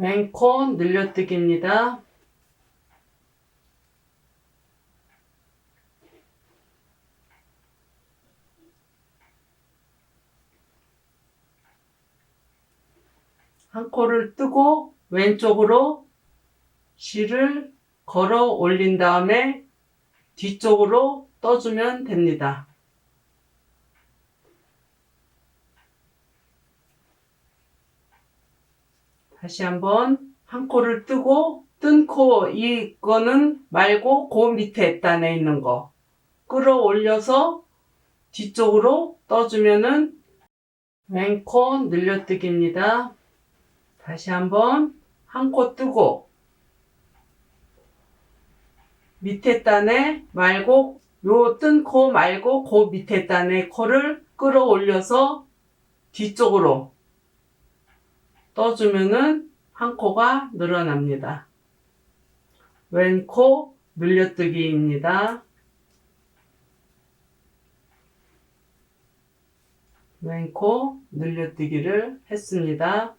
왼코 늘려뜨기입니다. 한 코를 뜨고 왼쪽으로 실을 걸어 올린 다음에 뒤쪽으로 떠주면 됩니다. 다시 한번 한 코를 뜨고 뜬 코 이거는 말고 그 밑에 단에 있는 거 끌어올려서 뒤쪽으로 떠주면은 왼코 늘려뜨기입니다. 다시 한번 한 코 뜨고 밑에 단에 말고 요 뜬 코 말고 그 밑에 단에 코를 끌어올려서 뒤쪽으로 떠주면은 한 코가 늘어납니다. 왼코 늘려뜨기입니다. 왼코 늘려뜨기를 했습니다.